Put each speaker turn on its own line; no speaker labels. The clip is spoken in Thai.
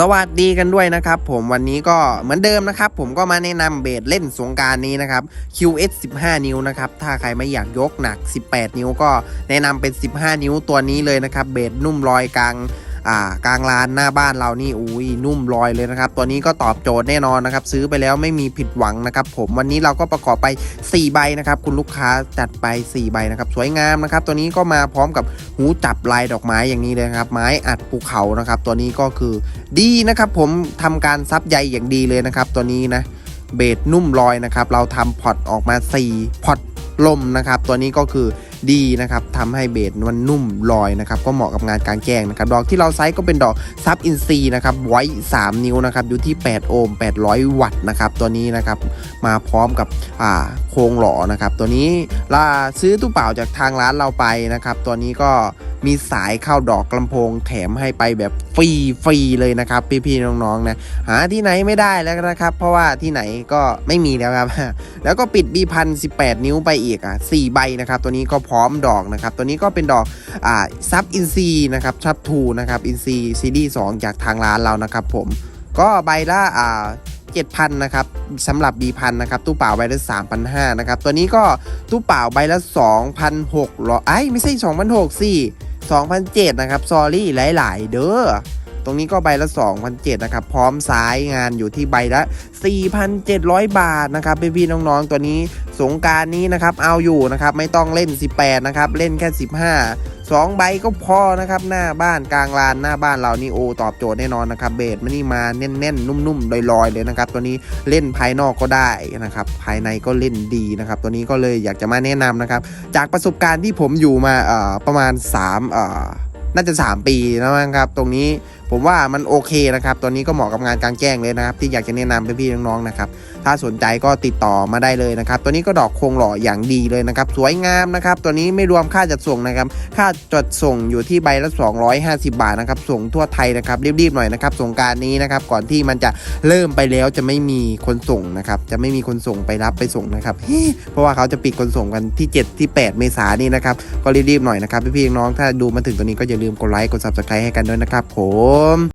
สวัสดีกันด้วยนะครับผมวันนี้ก็เหมือนเดิมนะครับ ผมก็มาแนะนำเบสเล่นสงการนี้นะครับ QS 15 นิ้วนะครับ ถ้าใครไม่อยากยกหนัก 18 นิ้วก็แนะนำเป็น 15 นิ้วตัวนี้เลยนะครับ เบสนุ่มลอยกลาง อ่ากลางลานหน้าบ้านเรานี่อุ้ยนุ่มลอยเลยนะครับ ตัวนี้ก็ตอบโจทย์แน่นอนนะครับ ซื้อไปแล้วไม่มีผิดหวังนะครับ ผมวันนี้เราก็ประกอบไป 4 ใบนะครับ คุณลูกค้าจัดไป 4 ใบนะครับ สวยงามนะครับ ตัวนี้ก็มาพร้อมกับหูจับลายดอกไม้อย่างนี้เลยครับ ไม้อัดภูเขานะครับ ตัวนี้ก็คือดีนะครับผมทำการซับใยอย่างดีเลยนะครับ ตัวนี้นะเบสนุ่มลอยนะครับ เราทำพอตออกมา 4 พอตลมนะครับ ตัวนี้ก็คือ ดีนะครับทำให้เบสมันนุ่มลอยนะครับก็เหมาะกับงานการแจ้งนะครับดอกที่เราไซส์ก็เป็นดอกซับอินซีนะครับไว้ 3 นิ้วนะครับอยู่ที่ 8 โอห์ม800 วัตต์นะครับตัวนี้นะครับมาพร้อมกับโครงหล่อนะครับตัวนี้ล่าซื้อตู้เปล่าจากทางร้านเราไปนะครับตัวนี้ก็ มีสายเข้าดอกลำโพงแถมให้ไปแบบฟรีฟรีเลยนะครับ พี่ๆน้องๆนะหาที่ไหนไม่ได้แล้วนะครับ เพราะว่าที่ไหนก็ไม่มีแล้วครับ แล้วก็ปิดบีพันสินิ้วไปอีกอะสี่ใบนะครับ ตัวนี้ก็พร้อมดอกนะครับ ตัวนี้ก็เป็นดอกอ่าซับอินซีนะครับซับทูนะครับอินซีซีรีสจากทางร้านเรานะครับ ผมก็ใบละอ่า7,000นะครับสำหรับ B พันนะครับ ตู้เปล่าใบละ3,500นะครับ ตัวนี้ก็ตู้เปล่าใบละ2,600หรอไอ้ไม่ใช่2,600สิ 2007 นะครับซอรี่หลาย ๆ เด้อตรงนี้ก็ใบละ 2,007นะครับ พร้อมซ้ายงานอยู่ที่ใบละ 4,700 บาทนะครับพี่ๆน้องๆ ตัวนี้สงการนี้นะครับ เอาอยู่นะครับ ไม่ต้องเล่น 18 นะครับ เล่นแค่ 15 2 ใบก็พอนะครับ หน้าบ้านกลางลานหน้าบ้านเรานี่โอตอบโจทย์แน่นอนนะครับเบสมันนี่มาแน่นๆ นุ่มๆลอยๆเลยนะครับ ตัวนี้เล่นภายนอกก็ได้นะครับ ภายในก็เล่นดีนะครับ ตัวนี้ก็เลยอยากจะมาแนะนำนะครับ จากประสบการณ์ที่ผมอยู่มาประมาณ3เอ่อน่าจะ 3 ปีแล้วมั้งครับ ตรงนี้ผมว่ามันโอเคนะครับ ตัวนี้ก็เหมาะกับงานกลางแจ้งเลยนะครับ ที่อยากจะแนะนำพี่ๆน้องๆนะครับ ถ้าสนใจก็ติดต่อมาได้เลยนะครับ ตัวนี้ก็ดอกโคงหล่ออย่างดีเลยนะครับ สวยงามนะครับ ตัวนี้ไม่รวมค่าจัดส่งนะครับ ค่าจัดส่งอยู่ที่ใบละ 250 บาทนะครับ ส่งทั่วไทยนะครับ รีบๆหน่อยนะครับ ส่งการนี้นะครับ ก่อนที่มันจะเริ่มไปแล้วจะไม่มีคนส่งนะครับ จะไม่มีคนส่งไปรับไปส่งนะครับ เพราะว่าเขาจะปิดคนส่งกันที่ 7 ที่ 8 เมษายนนี้นะครับ ก็รีบๆหน่อยนะครับพี่ๆน้องๆถ้าดูมาถึงตัวนี้ก็อย่าลืมกดไลค์กด subscribe ให้กันด้วยนะครับผม то